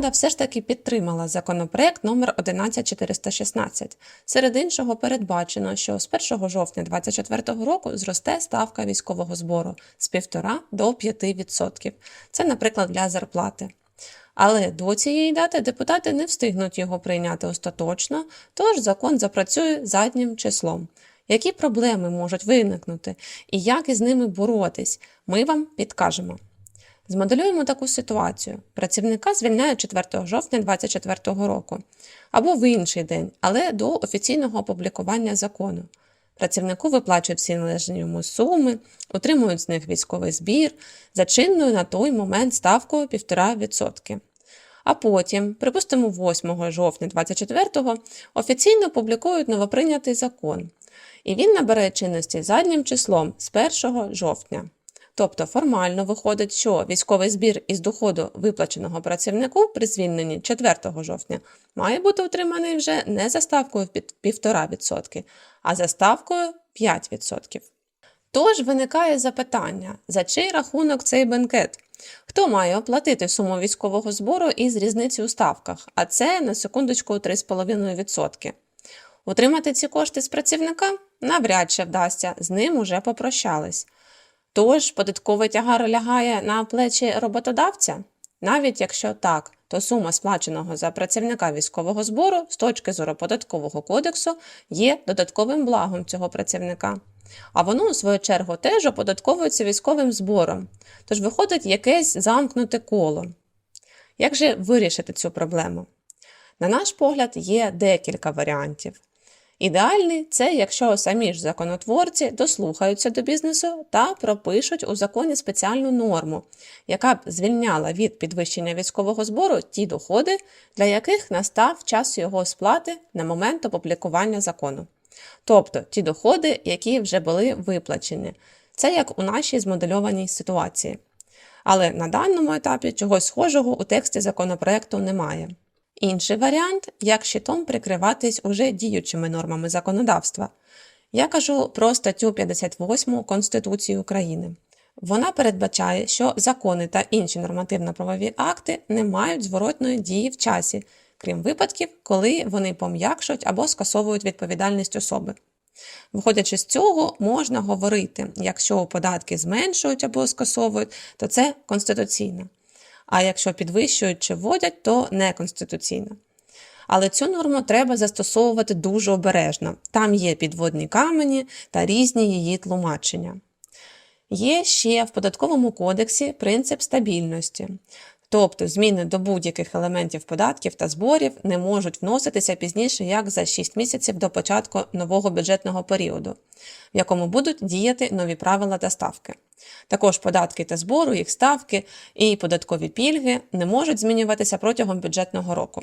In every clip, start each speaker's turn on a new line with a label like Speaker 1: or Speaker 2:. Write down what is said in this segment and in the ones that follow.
Speaker 1: Рада все ж таки підтримала законопроект номер 11416. Серед іншого передбачено, що з 1 жовтня 2024 року зросте ставка військового збору з 1,5 до 5%. Це, наприклад, для зарплати. Але до цієї дати депутати не встигнуть його прийняти остаточно, тож закон запрацює заднім числом. Які проблеми можуть виникнути і як із ними боротись, ми вам підкажемо. Змоделюємо таку ситуацію. Працівника звільняють 4 жовтня 2024 року або в інший день, але до офіційного опублікування закону. Працівнику виплачують всі належні йому суми, отримують з них військовий збір за чинною на той момент ставкою 1,5%. А потім, припустимо, 8 жовтня 2024 офіційно публікують новоприйнятий закон, і він набере чинності заднім числом з 1 жовтня. Тобто формально виходить, що військовий збір із доходу виплаченого працівнику при звільненні 4 жовтня має бути отриманий вже не за ставкою під 1,5%, а за ставкою 5%. Тож виникає запитання, за чий рахунок цей бенкет? Хто має оплатити суму військового збору із різницею у ставках, а це на секундочку 3,5%. Утримати ці кошти з працівника навряд чи вдасться, з ним уже попрощались. Тож податковий тягар лягає на плечі роботодавця? Навіть якщо так, то сума сплаченого за працівника військового збору з точки зору податкового кодексу є додатковим благом цього працівника. А воно, у свою чергу, теж оподатковується військовим збором. Тож виходить якесь замкнуте коло. Як же вирішити цю проблему? На наш погляд, є декілька варіантів. Ідеальний це якщо самі ж законотворці дослухаються до бізнесу та пропишуть у законі спеціальну норму, яка б звільняла від підвищення військового збору ті доходи, для яких настав час його сплати на момент опублікування закону. Тобто ті доходи, які вже були виплачені. Це як у нашій змодельованій ситуації. Але на даному етапі чогось схожого у тексті законопроекту немає. Інший варіант як щитом прикриватись уже діючими нормами законодавства. Я кажу про статтю 58 Конституції України. Вона передбачає, що закони та інші нормативно-правові акти не мають зворотної дії в часі, крім випадків, коли вони пом'якшують або скасовують відповідальність особи. Виходячи з цього, можна говорити, якщо податки зменшують або скасовують, то це конституційно а якщо підвищують чи вводять, то неконституційна. Але цю норму треба застосовувати дуже обережно. Там є підводні камені та різні її тлумачення. Є ще в податковому кодексі принцип стабільності. Тобто зміни до будь-яких елементів податків та зборів не можуть вноситися пізніше як за 6 місяців до початку нового бюджетного періоду, в якому будуть діяти нові правила та ставки. Також податки та збору, їх ставки і податкові пільги не можуть змінюватися протягом бюджетного року.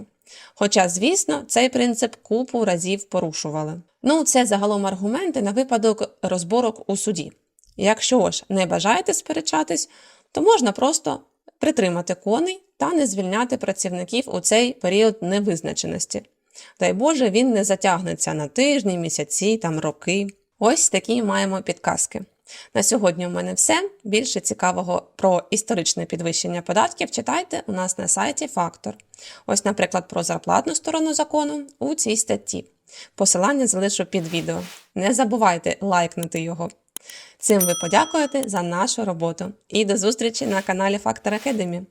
Speaker 1: Хоча, звісно, цей принцип купу разів порушували. Ну, це загалом аргументи на випадок розборок у суді. Якщо ж не бажаєте сперечатись, то можна просто притримати коней та не звільняти працівників у цей період невизначеності. Дай Боже, він не затягнеться на тижні, місяці, там роки. Ось такі маємо підказки. На сьогодні у мене все. Більше цікавого про історичне підвищення податків читайте у нас на сайті Фактор. Ось, наприклад, про зарплатну сторону закону у цій статті. Посилання залишу під відео. Не забувайте лайкнути його. Цим ви подякуєте за нашу роботу. І до зустрічі на каналі Фактор Академі.